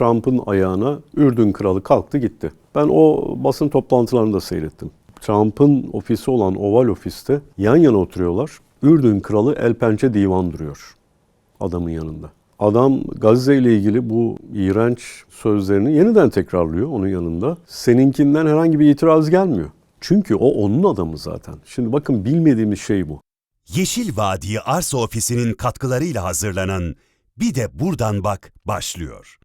Trump'ın ayağına Ürdün kralı kalktı gitti. Ben o basın toplantılarını da seyrettim. Trump'ın ofisi olan Oval Ofis'te yan yana oturuyorlar. Ürdün kralı El Pençe divan duruyor adamın yanında. Adam Gazze ile ilgili bu iğrenç sözlerini yeniden tekrarlıyor onun yanında. Seninkinden herhangi bir itiraz gelmiyor. Çünkü o onun adamı zaten. Şimdi bakın bilmediğimiz şey bu. Yeşil Vadi Arsa Ofisi'nin katkılarıyla hazırlanan Bir de Buradan Bak başlıyor.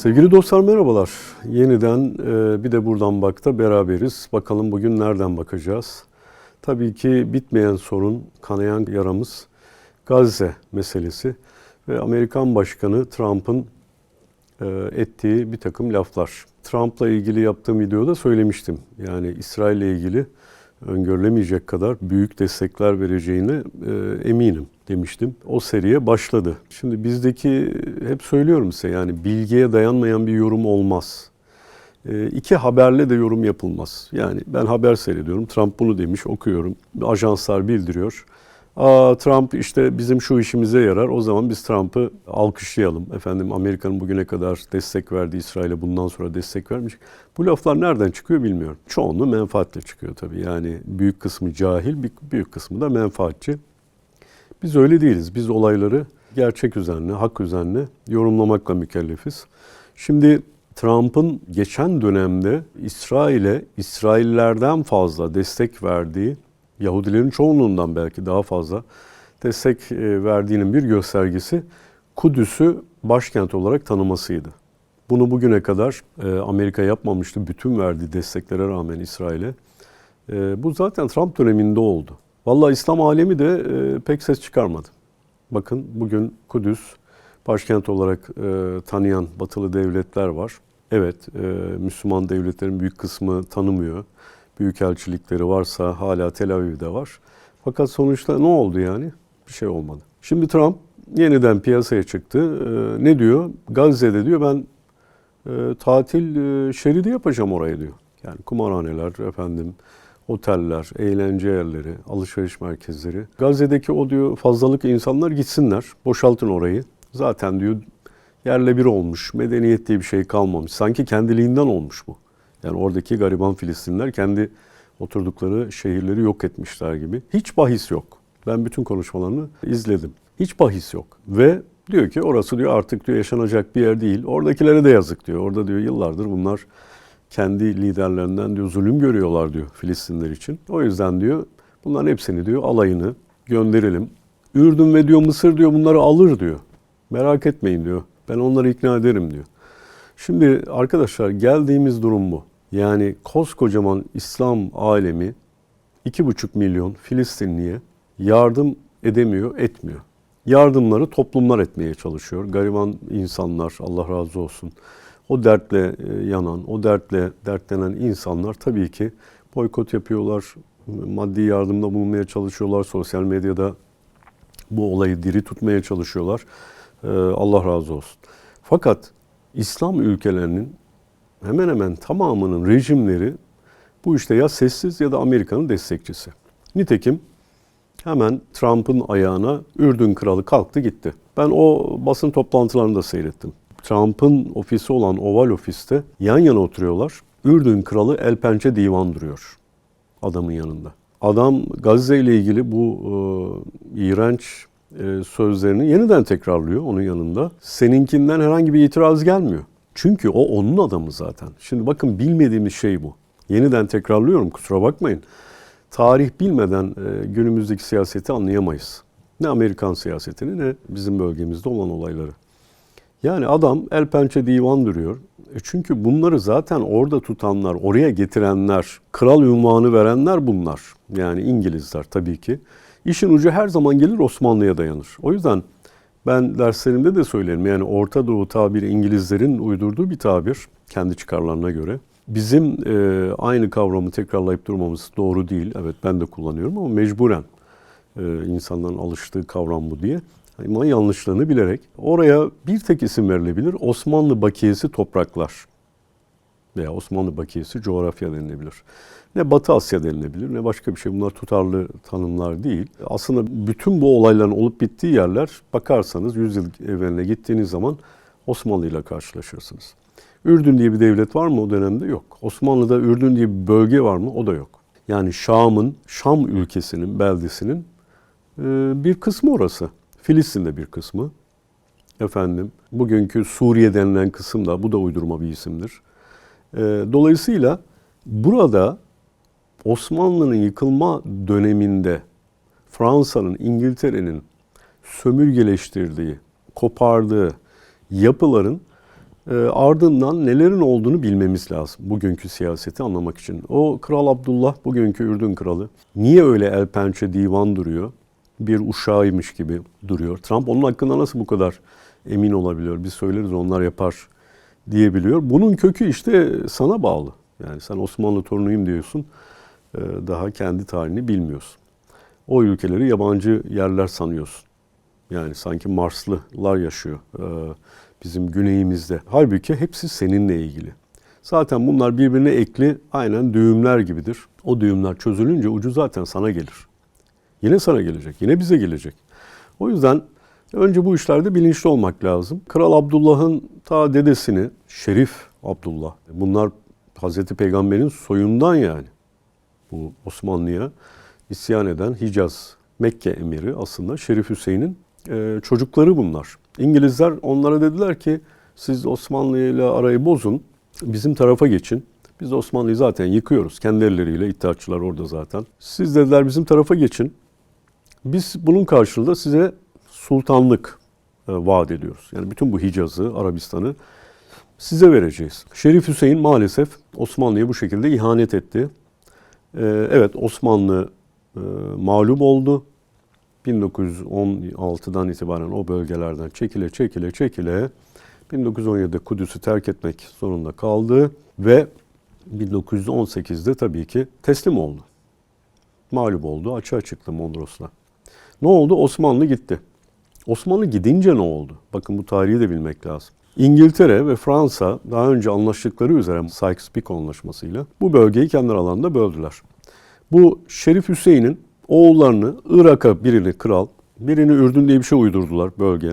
Sevgili dostlar merhabalar. Yeniden e, bir de buradan bakta beraberiz. Bakalım bugün nereden bakacağız? Tabii ki bitmeyen sorun, kanayan yaramız Gazze meselesi ve Amerikan Başkanı Trump'ın e, ettiği bir takım laflar. Trump'la ilgili yaptığım videoda söylemiştim. Yani İsrail'le ilgili öngörülemeyecek kadar büyük destekler vereceğine e, eminim demiştim. O seriye başladı. Şimdi bizdeki hep söylüyorum size yani bilgiye dayanmayan bir yorum olmaz. E, iki haberle de yorum yapılmaz. Yani ben haber seyrediyorum. Trump bunu demiş, okuyorum. Ajanslar bildiriyor. Aa, Trump işte bizim şu işimize yarar. O zaman biz Trump'ı alkışlayalım. Efendim Amerika'nın bugüne kadar destek verdiği İsrail'e bundan sonra destek vermeyecek. Bu laflar nereden çıkıyor bilmiyorum. Çoğunluğu menfaatle çıkıyor tabii. Yani büyük kısmı cahil, büyük kısmı da menfaatçi. Biz öyle değiliz. Biz olayları gerçek üzerine, hak üzerine yorumlamakla mükellefiz. Şimdi Trump'ın geçen dönemde İsrail'e İsraillerden fazla destek verdiği Yahudilerin çoğunluğundan belki daha fazla destek e, verdiğinin bir göstergesi Kudüs'ü başkent olarak tanımasıydı. Bunu bugüne kadar e, Amerika yapmamıştı bütün verdiği desteklere rağmen İsrail'e. E, bu zaten Trump döneminde oldu. Vallahi İslam alemi de pek ses çıkarmadı. Bakın bugün Kudüs başkent olarak tanıyan batılı devletler var. Evet, Müslüman devletlerin büyük kısmı tanımıyor büyükelçilikleri varsa hala Tel Aviv'de var. Fakat sonuçta ne oldu yani? Bir şey olmadı. Şimdi Trump yeniden piyasaya çıktı. Ee, ne diyor? Gazze'de diyor ben e, tatil e, şeridi yapacağım oraya diyor. Yani kumarhaneler, efendim, oteller, eğlence yerleri, alışveriş merkezleri. Gazze'deki o diyor fazlalık insanlar gitsinler, boşaltın orayı. Zaten diyor yerle bir olmuş, medeniyet diye bir şey kalmamış. Sanki kendiliğinden olmuş bu. Yani oradaki gariban Filistinler kendi oturdukları şehirleri yok etmişler gibi. Hiç bahis yok. Ben bütün konuşmalarını izledim. Hiç bahis yok. Ve diyor ki orası diyor artık diyor yaşanacak bir yer değil. Oradakilere de yazık diyor. Orada diyor yıllardır bunlar kendi liderlerinden diyor zulüm görüyorlar diyor Filistinler için. O yüzden diyor bunların hepsini diyor alayını gönderelim. Ürdün ve diyor Mısır diyor bunları alır diyor. Merak etmeyin diyor. Ben onları ikna ederim diyor. Şimdi arkadaşlar geldiğimiz durum bu. Yani koskocaman İslam alemi 2,5 milyon Filistinliye yardım edemiyor, etmiyor. Yardımları toplumlar etmeye çalışıyor. Gariban insanlar Allah razı olsun. O dertle e, yanan, o dertle dertlenen insanlar tabii ki boykot yapıyorlar, maddi yardımda bulunmaya çalışıyorlar, sosyal medyada bu olayı diri tutmaya çalışıyorlar. E, Allah razı olsun. Fakat İslam ülkelerinin hemen hemen tamamının rejimleri bu işte ya sessiz ya da Amerika'nın destekçisi. Nitekim hemen Trump'ın ayağına Ürdün kralı kalktı gitti. Ben o basın toplantılarını da seyrettim. Trump'ın ofisi olan Oval Ofis'te yan yana oturuyorlar. Ürdün kralı El Pençe divan duruyor adamın yanında. Adam Gazze ile ilgili bu e, iğrenç e, sözlerini yeniden tekrarlıyor onun yanında. Seninkinden herhangi bir itiraz gelmiyor. Çünkü o onun adamı zaten. Şimdi bakın bilmediğimiz şey bu. Yeniden tekrarlıyorum kusura bakmayın. Tarih bilmeden e, günümüzdeki siyaseti anlayamayız. Ne Amerikan siyasetini ne bizim bölgemizde olan olayları. Yani adam el pençe divan duruyor. E çünkü bunları zaten orada tutanlar, oraya getirenler, kral ünvanı verenler bunlar. Yani İngilizler tabii ki. İşin ucu her zaman gelir Osmanlı'ya dayanır. O yüzden ben derslerimde de söylerim. Yani Orta Doğu tabiri İngilizlerin uydurduğu bir tabir kendi çıkarlarına göre. Bizim e, aynı kavramı tekrarlayıp durmamız doğru değil. Evet ben de kullanıyorum ama mecburen e, insanların alıştığı kavram bu diye. Ama yanlışlığını bilerek oraya bir tek isim verilebilir. Osmanlı bakiyesi topraklar. veya Osmanlı bakiyesi coğrafya denilebilir. Ne Batı Asya denilebilir ne başka bir şey. Bunlar tutarlı tanımlar değil. Aslında bütün bu olayların olup bittiği yerler bakarsanız 100 yıl evveline gittiğiniz zaman Osmanlı ile karşılaşırsınız. Ürdün diye bir devlet var mı o dönemde? Yok. Osmanlı'da Ürdün diye bir bölge var mı? O da yok. Yani Şam'ın, Şam ülkesinin, beldesinin bir kısmı orası. Filistin'de bir kısmı. Efendim, bugünkü Suriye denilen kısım da, bu da uydurma bir isimdir. E, Dolayısıyla burada Osmanlı'nın yıkılma döneminde Fransa'nın, İngiltere'nin sömürgeleştirdiği, kopardığı yapıların e, ardından nelerin olduğunu bilmemiz lazım bugünkü siyaseti anlamak için. O Kral Abdullah bugünkü Ürdün kralı niye öyle el pençe divan duruyor? Bir uşağıymış gibi duruyor. Trump onun hakkında nasıl bu kadar emin olabiliyor? Biz söyleriz onlar yapar diyebiliyor. Bunun kökü işte sana bağlı. Yani sen Osmanlı torunuyum diyorsun. e, Daha kendi tarihini bilmiyorsun. O ülkeleri yabancı yerler sanıyorsun. Yani sanki Marslılar yaşıyor e, bizim güneyimizde. Halbuki hepsi seninle ilgili. Zaten bunlar birbirine ekli aynen düğümler gibidir. O düğümler çözülünce ucu zaten sana gelir. Yine sana gelecek, yine bize gelecek. O yüzden önce bu işlerde bilinçli olmak lazım. Kral Abdullah'ın ta dedesini, Şerif Abdullah, bunlar Hazreti Peygamber'in soyundan yani. Bu Osmanlı'ya isyan eden Hicaz, Mekke emiri aslında Şerif Hüseyin'in e, çocukları bunlar. İngilizler onlara dediler ki siz Osmanlı ile arayı bozun, bizim tarafa geçin. Biz Osmanlı'yı zaten yıkıyoruz. Kendi elleriyle iddiatçılar orada zaten. Siz dediler bizim tarafa geçin. Biz bunun karşılığında size sultanlık e, vaat ediyoruz. Yani bütün bu Hicaz'ı, Arabistan'ı size vereceğiz. Şerif Hüseyin maalesef Osmanlı'ya bu şekilde ihanet etti. E, evet Osmanlı e, mağlup oldu. 1916'dan itibaren o bölgelerden çekile çekile çekile 1917'de Kudüs'ü terk etmek zorunda kaldı ve 1918'de tabii ki teslim oldu. Mağlup oldu, açığa çıktı Mondros'la. Ne oldu? Osmanlı gitti. Osmanlı gidince ne oldu? Bakın bu tarihi de bilmek lazım. İngiltere ve Fransa daha önce anlaştıkları üzere Sykes-Picot anlaşmasıyla bu bölgeyi kendi aralarında böldüler. Bu Şerif Hüseyin'in oğullarını Irak'a birini kral, birini Ürdün diye bir şey uydurdular bölge.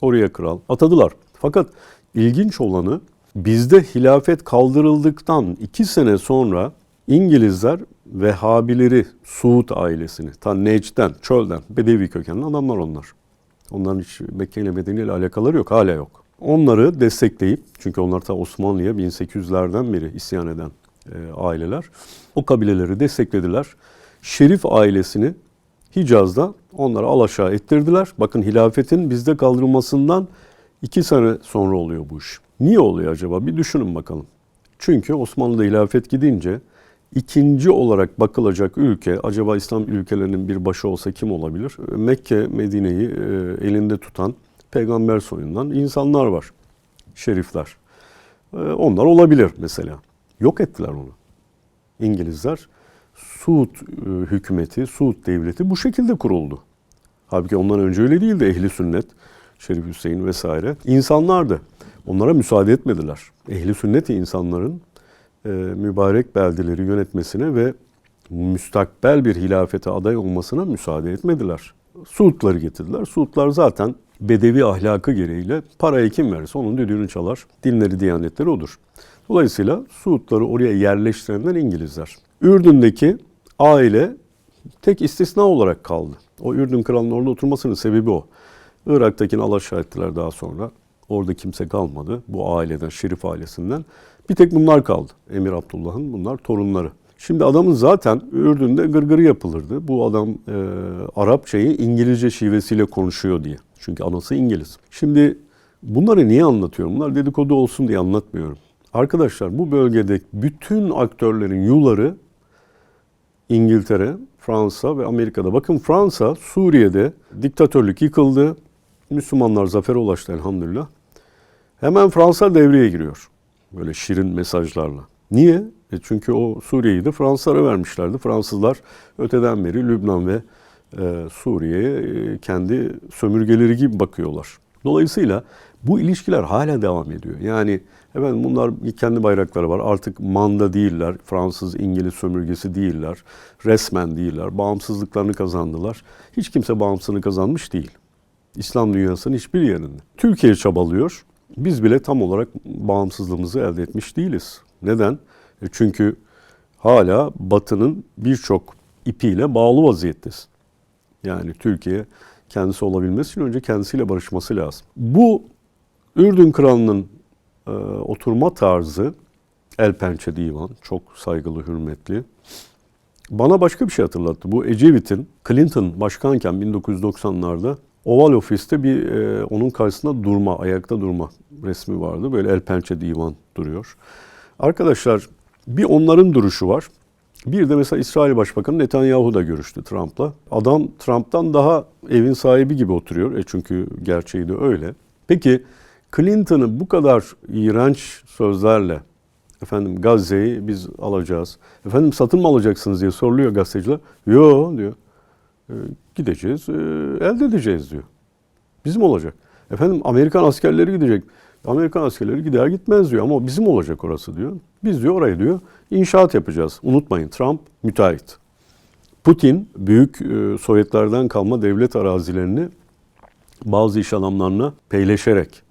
Oraya kral atadılar. Fakat ilginç olanı bizde hilafet kaldırıldıktan iki sene sonra İngilizler Vehhabileri, Suud ailesini, ta Necd'den, çölden, Bedevi kökenli adamlar onlar. Onların hiç Mekke ile Medine ile alakaları yok, hala yok. Onları destekleyip, çünkü onlar ta Osmanlı'ya 1800'lerden beri isyan eden e, aileler, o kabileleri desteklediler. Şerif ailesini Hicaz'da onlara alaşağı ettirdiler. Bakın hilafetin bizde kaldırılmasından iki sene sonra oluyor bu iş. Niye oluyor acaba? Bir düşünün bakalım. Çünkü Osmanlı'da hilafet gidince ikinci olarak bakılacak ülke, acaba İslam ülkelerinin bir başı olsa kim olabilir? Mekke, Medine'yi e, elinde tutan peygamber soyundan insanlar var. Şerifler. E, onlar olabilir mesela. Yok ettiler onu. İngilizler Suud e, hükümeti, Suud devleti bu şekilde kuruldu. Halbuki ondan önce öyle değildi. Ehli sünnet, Şerif Hüseyin vesaire. insanlardı. Onlara müsaade etmediler. Ehli sünnet insanların e, mübarek beldeleri yönetmesine ve müstakbel bir hilafete aday olmasına müsaade etmediler. Suudları getirdiler. Suudlar zaten bedevi ahlakı gereğiyle parayı kim verirse onun düdüğünü çalar. Dinleri, diyanetleri odur. Dolayısıyla Suudları oraya yerleştirenler İngilizler. Ürdün'deki aile tek istisna olarak kaldı. O Ürdün kralının orada oturmasının sebebi o. Irak'takini alaşağı ettiler daha sonra. Orada kimse kalmadı bu aileden, Şerif ailesinden. Bir tek bunlar kaldı. Emir Abdullah'ın bunlar torunları. Şimdi adamın zaten Ürdün'de gırgırı yapılırdı. Bu adam e, Arapçayı İngilizce şivesiyle konuşuyor diye. Çünkü anası İngiliz. Şimdi bunları niye anlatıyorum? Bunlar dedikodu olsun diye anlatmıyorum. Arkadaşlar bu bölgede bütün aktörlerin yuları İngiltere, Fransa ve Amerika'da. Bakın Fransa Suriye'de diktatörlük yıkıldı. Müslümanlar zafere ulaştı elhamdülillah. Hemen Fransa devreye giriyor. Böyle şirin mesajlarla. Niye? E çünkü o Suriye'yi de Fransızlara vermişlerdi. Fransızlar öteden beri Lübnan ve e, Suriye'ye e, kendi sömürgeleri gibi bakıyorlar. Dolayısıyla Bu ilişkiler hala devam ediyor. Yani efendim bunlar kendi bayrakları var. Artık manda değiller. Fransız, İngiliz sömürgesi değiller. Resmen değiller. Bağımsızlıklarını kazandılar. Hiç kimse bağımsızlığını kazanmış değil. İslam dünyasının hiçbir yerinde. Türkiye çabalıyor. Biz bile tam olarak bağımsızlığımızı elde etmiş değiliz. Neden? E çünkü hala Batı'nın birçok ipiyle bağlı vaziyetteyiz. Yani Türkiye kendisi olabilmesi için önce kendisiyle barışması lazım. Bu Ürdün Kralı'nın e, oturma tarzı el pençe divan, çok saygılı, hürmetli. Bana başka bir şey hatırlattı. Bu Ecevit'in Clinton başkanken 1990'larda Oval Ofis'te bir e, onun karşısında durma, ayakta durma resmi vardı. Böyle el pençe divan duruyor. Arkadaşlar bir onların duruşu var. Bir de mesela İsrail Başbakanı Netanyahu da görüştü Trump'la. Adam Trump'tan daha evin sahibi gibi oturuyor. E çünkü gerçeği de öyle. Peki Clinton'ı bu kadar iğrenç sözlerle efendim Gazze'yi biz alacağız. Efendim satın mı alacaksınız diye soruluyor gazeteciler. Yo diyor. Gideceğiz, e, elde edeceğiz diyor. Bizim olacak. Efendim Amerikan askerleri gidecek. Amerikan askerleri gider gitmez diyor ama bizim olacak orası diyor. Biz diyor orayı diyor inşaat yapacağız. Unutmayın Trump müteahhit. Putin büyük e, Sovyetlerden kalma devlet arazilerini bazı iş adamlarına peyleşerek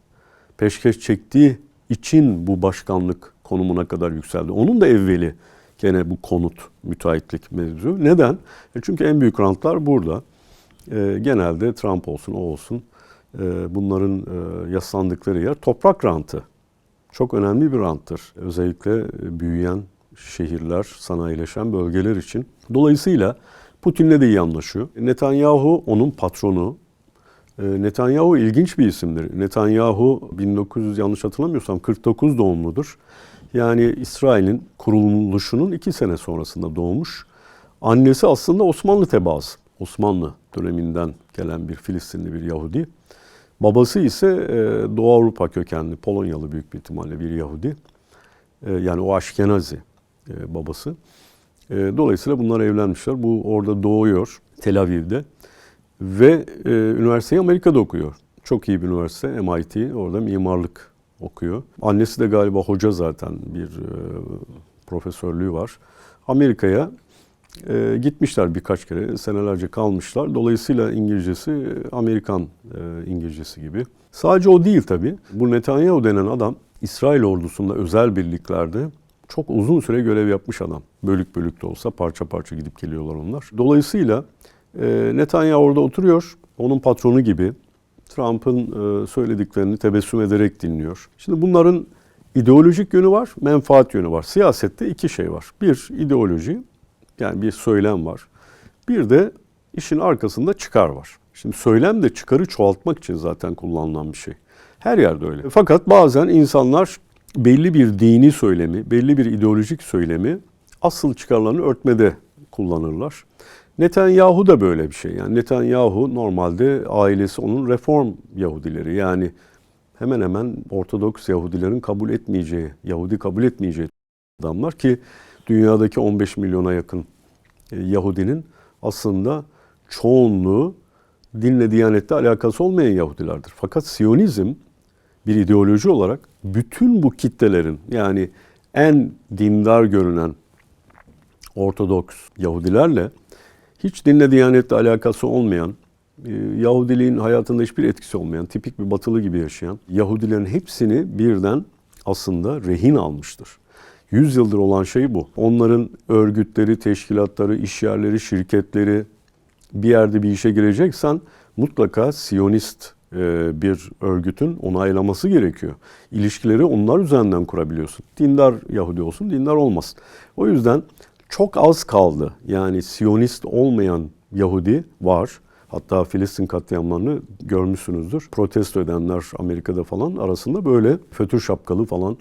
peşkeş çektiği için bu başkanlık konumuna kadar yükseldi. Onun da evveli gene bu konut, müteahhitlik mevzu. Neden? E çünkü en büyük rantlar burada. E, genelde Trump olsun, o olsun e, bunların e, yaslandıkları yer toprak rantı. Çok önemli bir ranttır. Özellikle e, büyüyen şehirler, sanayileşen bölgeler için. Dolayısıyla Putin'le de iyi anlaşıyor. Netanyahu onun patronu. E, Netanyahu ilginç bir isimdir. Netanyahu 1900 yanlış hatırlamıyorsam 49 doğumludur. Yani İsrail'in kuruluşunun iki sene sonrasında doğmuş. Annesi aslında Osmanlı tebaası. Osmanlı döneminden gelen bir Filistinli bir Yahudi. Babası ise e, Doğu Avrupa kökenli, Polonyalı büyük bir ihtimalle bir Yahudi. E, yani o Aşkenazi e, babası. Dolayısıyla bunlar evlenmişler. Bu orada doğuyor Tel Aviv'de. Ve üniversiteyi Amerika'da okuyor. Çok iyi bir üniversite MIT. Orada mimarlık okuyor. Annesi de galiba hoca zaten bir profesörlüğü var. Amerika'ya e, gitmişler birkaç kere, senelerce kalmışlar. Dolayısıyla İngilizcesi Amerikan e, İngilizcesi gibi. Sadece o değil tabii. Bu Netanyahu denen adam İsrail ordusunda özel birliklerde çok uzun süre görev yapmış adam. Bölük bölük de olsa parça parça gidip geliyorlar onlar. Dolayısıyla e, Netanyahu orada oturuyor. Onun patronu gibi Trump'ın e, söylediklerini tebessüm ederek dinliyor. Şimdi bunların ideolojik yönü var, menfaat yönü var. Siyasette iki şey var. Bir ideoloji, yani bir söylem var. Bir de işin arkasında çıkar var. Şimdi söylem de çıkarı çoğaltmak için zaten kullanılan bir şey. Her yerde öyle. Fakat bazen insanlar belli bir dini söylemi, belli bir ideolojik söylemi asıl çıkarlarını örtmede kullanırlar. Netanyahu da böyle bir şey. Yani Netanyahu normalde ailesi onun reform Yahudileri. Yani hemen hemen Ortodoks Yahudilerin kabul etmeyeceği, Yahudi kabul etmeyeceği adamlar ki dünyadaki 15 milyona yakın e, Yahudinin aslında çoğunluğu dinle diyanette alakası olmayan Yahudilerdir. Fakat Siyonizm bir ideoloji olarak bütün bu kitlelerin yani en dindar görünen Ortodoks Yahudilerle hiç dinle diyanetle alakası olmayan, e, Yahudiliğin hayatında hiçbir etkisi olmayan, tipik bir batılı gibi yaşayan Yahudilerin hepsini birden aslında rehin almıştır. 100 yıldır olan şey bu. Onların örgütleri, teşkilatları, işyerleri, şirketleri bir yerde bir işe gireceksen mutlaka Siyonist e, bir örgütün onaylaması gerekiyor. İlişkileri onlar üzerinden kurabiliyorsun. Dindar Yahudi olsun, dindar olmasın. O yüzden çok az kaldı. Yani Siyonist olmayan Yahudi var. Hatta Filistin katliamlarını görmüşsünüzdür. Protesto edenler Amerika'da falan arasında böyle fötür şapkalı falan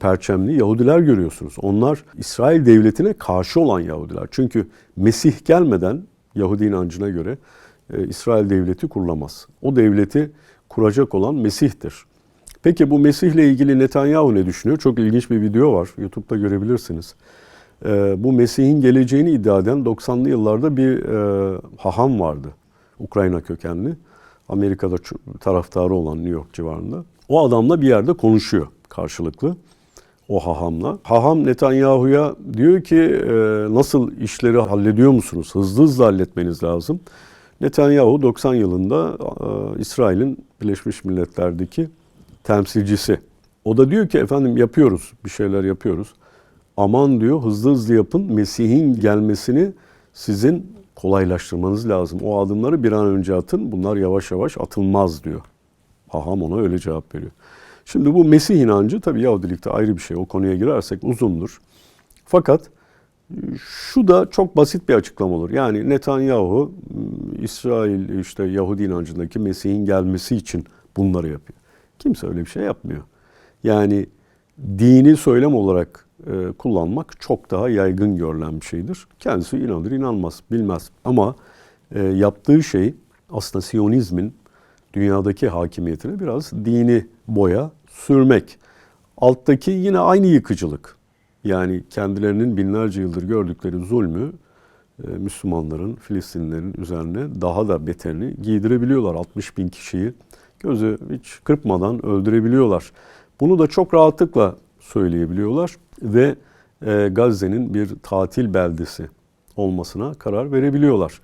perçemli Yahudiler görüyorsunuz. Onlar İsrail devletine karşı olan Yahudiler. Çünkü Mesih gelmeden Yahudi inancına göre e, İsrail devleti kurulamaz. O devleti kuracak olan Mesih'tir. Peki bu Mesih'le ilgili Netanyahu ne düşünüyor? Çok ilginç bir video var. YouTube'da görebilirsiniz. E, bu Mesih'in geleceğini iddia eden 90'lı yıllarda bir e, haham vardı. Ukrayna kökenli. Amerika'da taraftarı olan New York civarında. O adamla bir yerde konuşuyor karşılıklı. O hahamla. Haham Netanyahu'ya diyor ki e, nasıl işleri hallediyor musunuz? Hızlı hızlı halletmeniz lazım. Netanyahu 90 yılında e, İsrail'in Birleşmiş Milletler'deki temsilcisi. O da diyor ki efendim yapıyoruz, bir şeyler yapıyoruz. Aman diyor hızlı hızlı yapın. Mesih'in gelmesini sizin kolaylaştırmanız lazım. O adımları bir an önce atın. Bunlar yavaş yavaş atılmaz diyor. Haham ona öyle cevap veriyor. Şimdi bu Mesih inancı tabii Yahudilikte ayrı bir şey. O konuya girersek uzundur. Fakat şu da çok basit bir açıklama olur. Yani Netanyahu İsrail işte Yahudi inancındaki Mesih'in gelmesi için bunları yapıyor. Kimse öyle bir şey yapmıyor. Yani dini söylem olarak e, kullanmak çok daha yaygın görülen bir şeydir. Kendisi inanır inanmaz bilmez. Ama e, yaptığı şey aslında Siyonizmin dünyadaki hakimiyetine biraz dini boya sürmek. Alttaki yine aynı yıkıcılık. Yani kendilerinin binlerce yıldır gördükleri zulmü e, Müslümanların, Filistinlilerin üzerine daha da beterini giydirebiliyorlar. 60 bin kişiyi gözü hiç kırpmadan öldürebiliyorlar. Bunu da çok rahatlıkla söyleyebiliyorlar ve e, Gazze'nin bir tatil beldesi olmasına karar verebiliyorlar.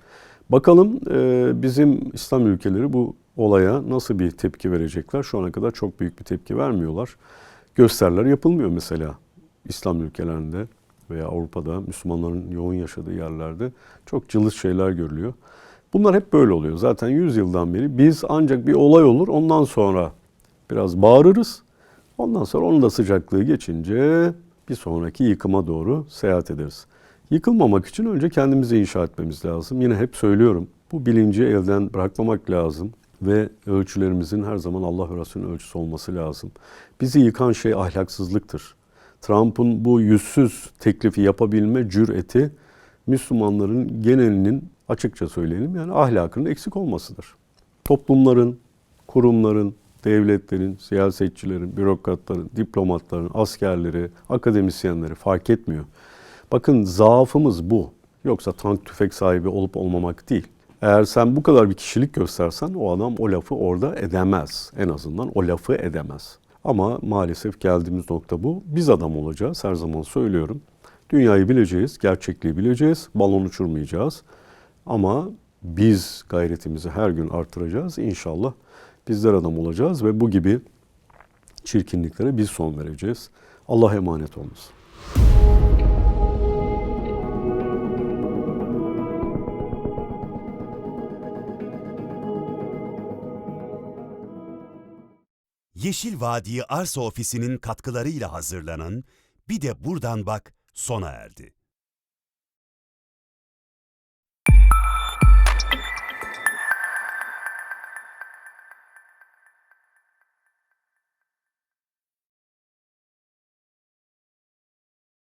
Bakalım e, bizim İslam ülkeleri bu olaya nasıl bir tepki verecekler? Şu ana kadar çok büyük bir tepki vermiyorlar. Gösteriler yapılmıyor mesela İslam ülkelerinde veya Avrupa'da Müslümanların yoğun yaşadığı yerlerde çok cılız şeyler görülüyor. Bunlar hep böyle oluyor. Zaten 100 yıldan beri biz ancak bir olay olur ondan sonra biraz bağırırız. Ondan sonra onun da sıcaklığı geçince bir sonraki yıkıma doğru seyahat ederiz. Yıkılmamak için önce kendimizi inşa etmemiz lazım. Yine hep söylüyorum bu bilinci elden bırakmamak lazım ve ölçülerimizin her zaman Allah ve Resulü'nün ölçüsü olması lazım. Bizi yıkan şey ahlaksızlıktır. Trump'ın bu yüzsüz teklifi yapabilme cüreti Müslümanların genelinin açıkça söyleyelim yani ahlakının eksik olmasıdır. Toplumların, kurumların, devletlerin, siyasetçilerin, bürokratların, diplomatların, askerleri, akademisyenleri fark etmiyor. Bakın zaafımız bu. Yoksa tank tüfek sahibi olup olmamak değil. Eğer sen bu kadar bir kişilik göstersen o adam o lafı orada edemez. En azından o lafı edemez. Ama maalesef geldiğimiz nokta bu. Biz adam olacağız her zaman söylüyorum. Dünyayı bileceğiz, gerçekliği bileceğiz, balon uçurmayacağız. Ama biz gayretimizi her gün artıracağız. İnşallah bizler adam olacağız ve bu gibi çirkinliklere biz son vereceğiz. Allah emanet olunuz. Yeşil Vadi Arsa Ofisi'nin katkılarıyla hazırlanan Bir de Buradan Bak sona erdi.